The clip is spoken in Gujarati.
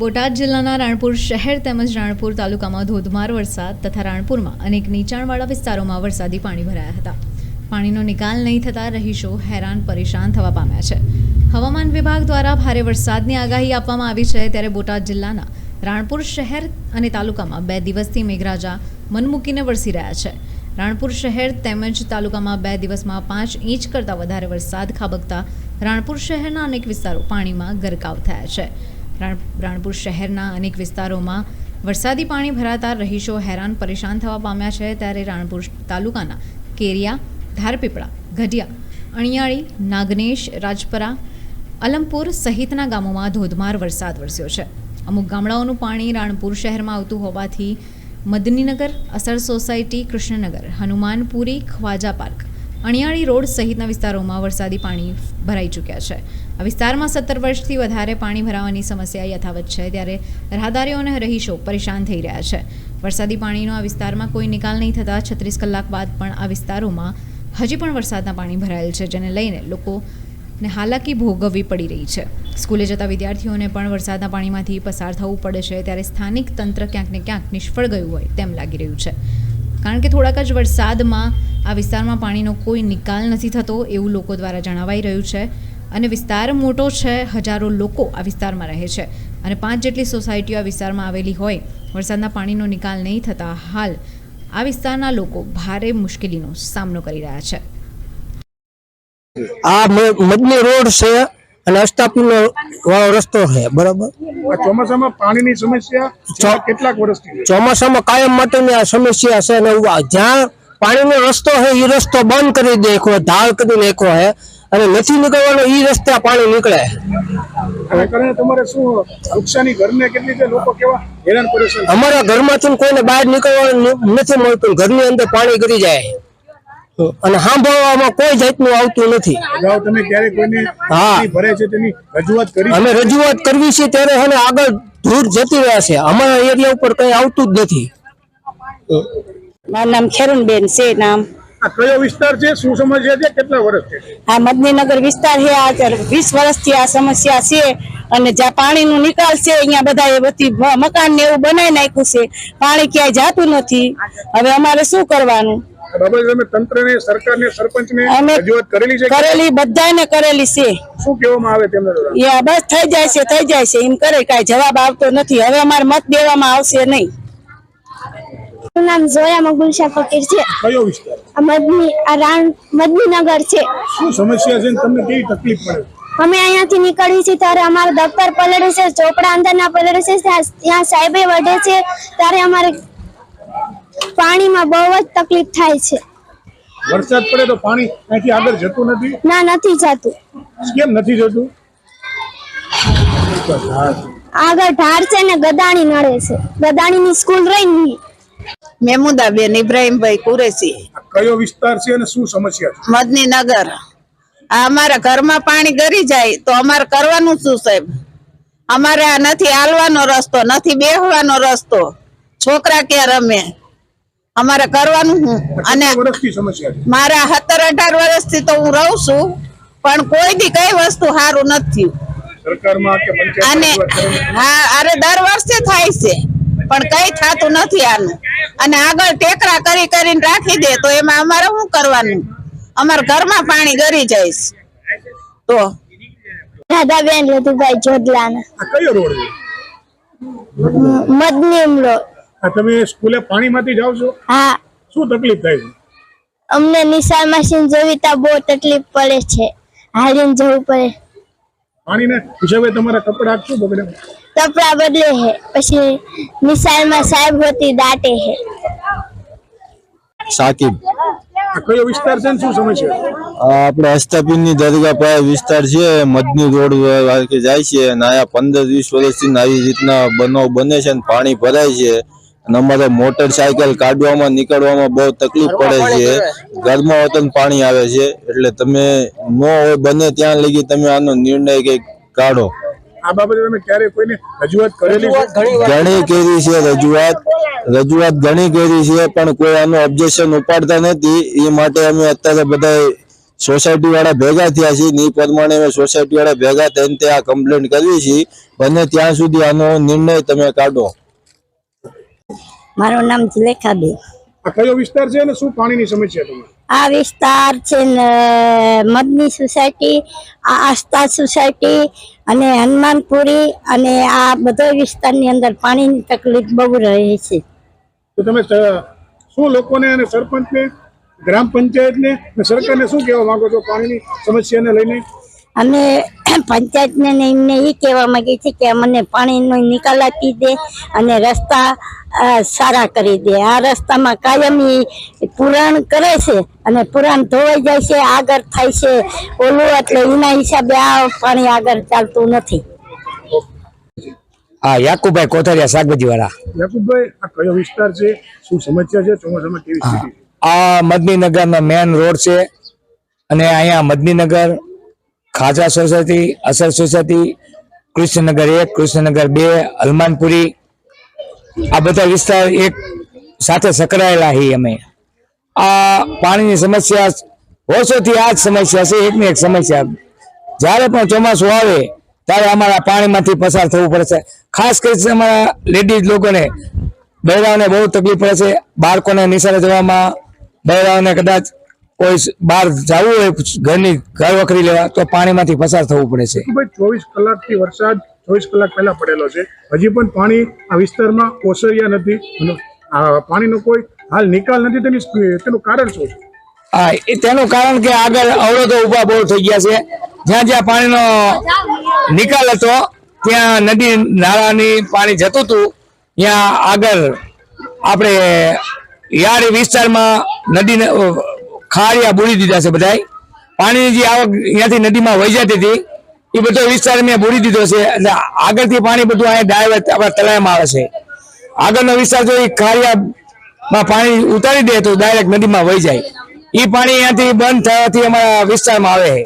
બોટાદ જિલ્લાના રાણપુર શહેર તેમજ રાણપુર તાલુકામાં ધોધમાર વરસાદ તથા રાણપુરમાં અનેક નીચાણવાળા વિસ્તારોમાં વરસાદી પાણી ભરાયા હતા. પાણીનો નિકાલ નહીં થતાં રહીશો હેરાન પરેશાન થવા પામ્યા છે. હવામાન વિભાગ દ્વારા ભારે વરસાદની આગાહી આપવામાં આવી છે ત્યારે બોટાદ જિલ્લાના રાણપુર શહેર અને તાલુકામાં બે દિવસથી મેઘરાજા મન મૂકીને વરસી રહ્યા છે. રાણપુર શહેર તેમજ તાલુકામાં બે દિવસમાં પાંચ ઇંચ કરતાં વધારે વરસાદ ખાબકતા રાણપુર શહેરના અનેક વિસ્તારો પાણીમાં ગરકાવ થયા છે. રાણપુર શહેરના અનેક વિસ્તારોમાં વરસાદી પાણી ભરાતા રહીશો હેરાન પરેશાન થવા પામ્યા છે ત્યારે રાણપુર તાલુકાના કેરિયા, ધારપીપળા ગઢિયા અણિયાળી, નાગનેશ, રાજપરા, અલમપુર સહિતના ગામોમાં ધોધમાર વરસાદ વરસ્યો છે. અમુક ગામડાઓનું પાણી રાણપુર શહેરમાં આવતું હોવાથી Madninagar, Asar society, Krishnanagar, Hanumanpuri, Khwaja park Aniyali road સહિતના વિસ્તારોમાં વરસાદી પાણી ભરાઈ ચૂક્યા છે. આ વિસ્તારમાં સત્તર વર્ષથી વધારે પાણી ભરાવાની સમસ્યા યથાવત છે, ત્યારે રાહદારીઓ અને રહીશો પરેશાન થઈ રહ્યા છે. વરસાદી પાણીનો આ વિસ્તારમાં કોઈ નિકાલ નહીં થતાં છત્રીસ કલાક બાદ પણ આ વિસ્તારોમાં હજી પણ વરસાદના પાણી ભરાયેલ છે, જેને લઈને લોકોને હાલાકી ભોગવવી પડી રહી છે. સ્કૂલે જતા વિદ્યાર્થીઓને પણ વરસાદના પાણીમાંથી પસાર થવું પડે છે, ત્યારે સ્થાનિક તંત્ર ક્યાંક ને ક્યાંક નિષ્ફળ ગયું હોય તેમ લાગી રહ્યું છે. કારણ કે થોડાક જ વરસાદમાં આ વિસ્તારમાં પાણીનો કોઈ નિકાલ નથી થતો એવું લોકો દ્વારા જણાવાઈ રહ્યું છે. અને વિસ્તાર મોટો છે હજારો લોકો આ વિસ્તારમાં રહે છે. અને પાંચ જેટલી સોસાયટીઓ આ વિસ્તારમાં આવેલી હોય. વરસાદના પાણીનો નિકાલ નહીં થતાં હાલ આ વિસ્તારના લોકો ભારે મુશ્કેલીનો સામનો કરી રહ્યા છે. આ મ- મદની રોડ છે અને અસ્તાપીનો વાળો રસ્તો છે બરાબર? ચોમાસામાં પાણીની સમસ્યા કેટલાક વર્ષથી ચોમાસામાં કાયમ માટેની આ સમસ્યા છે અને જ્યાં પાણીનો રસ્તો છે એ રસ્તો બંધ કરી દેખો ઢાળ કરી નાખો છે અને નથી નીકળવાનો એ રસ્તે પાણી નીકળે. તમારે શું નુકસાની ઘરને કેટલી છે? લોકો કેવા હેરાન પરેશાન અમારા ઘરમાંથી કોઈને બહાર નીકળવાનું નથી મળતું. ઘરની અંદર પાણી ગરી જાય. અને સાંભળવામાં કોઈ જાતનું આવતું નથી. તમે ક્યારે કોઈને હા. ભરે છે તેની રજૂઆત કરી? અમે રજૂઆત કરવી છે ત્યારે છે આગળ દૂર જતી રહ્યા છે. અમારા એરિયા ઉપર કઈ આવતું જ નથી. મારું નામ ખેરુનબેન છે નામ. આ કયો વિસ્તાર છે? શું સમસ્યા છે? કેટલા વર્ષ છે? આ મદનીનગર વિસ્તાર છે આ વીસ વર્ષથી આ સમસ્યા છે અને જ્યાં પાણીનું નિકાલ છે અહીંયા બધા એ બધી મકાન ને એવું બનાવી નાખ્યું છે. પાણી ક્યાંય જાતું નથી. હવે અમારે શું કરવાનું? કરેલી બધાને કરેલી છે. શું કહેવામાં આવે તેમને બસ થઈ જાય છે થઈ જાય છે. એમ કરે કાંઈ જવાબ આવતો નથી. હવે અમારે મત દેવામાં આવશે નહીં. મારું નામ જોયા મગુલશા ફકીર છે. કયો વિસ્તાર? મદની રાણ મદનીનગર છે. શું સમસ્યા છે તમને કેવી તકલીફ પડે? અમે અહીંયાથી નીકળીએ છીએ ત્યારે અમારું દફતર પલળે છે ચોપડા અંદરના પલળે છે ત્યાં સાહેબે વઢે છે ત્યારે અમારે પાણીમાં બહુ જ તકલીફ થાય છે. વરસાદ પડે તો પાણી અહીંથી આગળ જતું નથી? ના નથી જતું. કેમ નથી જતું? આગળ ઢાળ છે ને ગદાણી નડે છે. ગદાણીની સ્કૂલ રહી નહીં મેમુદાબેન ઇબ્રાહીમભાઈ કુરેશી. કયો વિસ્તાર છે અને શું સમસ્યા છે? મદનીનગર. આ અમારા ઘરમાં પાણી ગરી જાય તો અમારે કરવાનું શું સાહેબ? અમારે આ નથી હાલવાનો રસ્તો નથી બેહવાનો રસ્તો. છોકરા ક્યાં રમે? અમારે કરવાનું હું. અને મારા સત્તર અઢાર વર્ષથી તો હું રહું છું પણ કોઈ દી કઈ વસ્તુ સારું નથી અને હા અરે દર વર્ષે થાય છે. પણ કઈ થતું નથી આનું. અને આગળ ટેકરા કરી કરીને રાખી દે તો એમાં અમારે શું કરવાનું? અમારા ઘરમાં પાણી ગરી જાય તો દાદાબેન લધુભાઈ જોડલાના. આ કયો રોડ મદનીમ રોડ. તમે સ્કૂલે પાણીમાંથી જાઓ છો? હા. શું તકલીફ થાય છે? અમને નિશાળ મશીન તા બહુ તકલીફ પડે છે. હાલીને જવું પડે. પાણીને હિસાબે તમારા કપડા શું બગડે? કપડા બદલે હે. પછી નિશાળમાં સાહેબ હોતી દાટે હે. સાકિબ. કયો વિસ્તાર છે શું સમસ્યા આપણે હસ્તાપીરની દરગાહ પાસે વિસ્તાર છે. મદની રોડ વાળકે જાય છે અને આયા પંદર વીસ વર્ષથી આવી રીતના બનાવ બને છે અને પાણી ભરાય છે. અને અમારે મોટરસાયકલ કાઢવામાં નીકળવામાં બહુ તકલીફ પડે છે. ઘરમાં વતન પાણી આવે છે. એટલે તમે નો હોય બને ત્યાં લગી તમે આનો નિર્ણય કંઈક કાઢો. આ બાબતે તમે ક્યારે કોઈને રજૂઆત કરેલી ઘણી કરી છે રજૂઆત. રજૂઆત ઘણી કરી છે પણ કોઈ આનું ઓબ્જેક્શન ઉપાડતા નથી. એ માટે અમે અત્યારે બધા સોસાયટી વાળા ભેગા થયા છે ની એ પ્રમાણે અમે સોસાયટી વાળા ભેગા થઈને આ કમ્પ્લેન કરવી છીએ. અને ત્યાં સુધી આનો નિર્ણય તમે કાઢો. મારું નામ જુલેખાબેન આ કયો વિસ્તાર છે અને શું પાણીની સમસ્યા તમારે આ વિસ્તાર છે મદની સોસાયટી આ આસ્થા સોસાયટી અને હનુમાનપુરી અને આ બધો વિસ્તારની અંદર પાણીની તકલીફ બહુ રહે છે. તો તમે શું લોકોને અને સરપંચને ગ્રામ પંચાયતને અને સરકારને શું કહેવા માંગો છો પાણીની સમસ્યાને લઈને? અમે પંચાયતને ને એમને એ કહેવા માંગીએ છીએ કે અમને પાણીનો નિકાલ આપી દે અને રસ્તા સારા કરી દે. આ રસ્તામાં કાયમ પુરાણ કરે છે અને પુરાણ ધોવાઈ જાય છે આગળ થાય છે. ઓલું એટલે એના હિસાબે આ પાણી આગળ ચાલતું નથી. હા યાકુભાઈ કોથરિયા શાકભાજી વાળા યાકુબભાઈ આ કયો વિસ્તાર છે? શું સમસ્યા છે? ચોમાસામાં કેવી સ્થિતિ? છે આ મદનીનગરનો મેન રોડ છે અને અહીંયા મદનીનગર ખાજા સોસાયટી, અસર સોસાયટી, કૃષ્ણનગર એક, કૃષ્ણનગર બે, હલમાનપુરી. આ બધા વિસ્તાર એક સાથે સંકળાયેલા છીએ અમે. આ પાણીની સમસ્યા વર્ષોથી આ જ સમસ્યા છે, એકની એક સમસ્યા. જ્યારે પણ ચોમાસું આવે, ત્યારે અમારા પાણીમાંથી પસાર થવું પડે છે. ખાસ કરીને અમારા લેડીઝ લોકોને બહેરાઓને બહુ તકલીફ પડે છે. બાળકોને નિશાળે જવામાં બહેરાઓને કદાચ કોઈ બહાર જવું હોય ઘરની ઘર વખરી લેવા તો પાણીમાંથી પસાર થવું પડે છે. ભાઈ ચોવીસ કલાકથી વરસાદ ચોવીસ કલાક પહેલા પડેલો છે. હજી પણ પાણી આ વિસ્તારમાં ઓસર્યા નથી પાણીનો કોઈ હાલ નિકાલ નથી તેની તેનું કારણ શું છે? હા એ તેનું કારણ કે આગળ અવરોધો ઊભા બહુ થઈ ગયા છે. જ્યાં જ્યાં પાણીનો નિકાલ હતો ત્યાં નદી નાળાની પાણી જતું હતું. ત્યાં આગળ આપણે યાર વિસ્તારમાં નદી ખારિયા બુડી દીધા છે બધાય. પાણીની જે આવક અહીંયાથી નદીમાં વહી જતી હતી, એ બધો વિસ્તાર મેં બુડી દીધો છે. એટલે આગળથી પાણી બધું અહીંયા ડાયવર્ટ આપણા તળાવમાં આવે છે. આગળનો વિસ્તાર જો એ ખારિયામાં પાણી ઉતારી દે તો ડાયરેક્ટ નદીમાં વહી જાય. એ પાણી અહીંયાથી બંધ થવાથી અમારા વિસ્તારમાં આવે છે.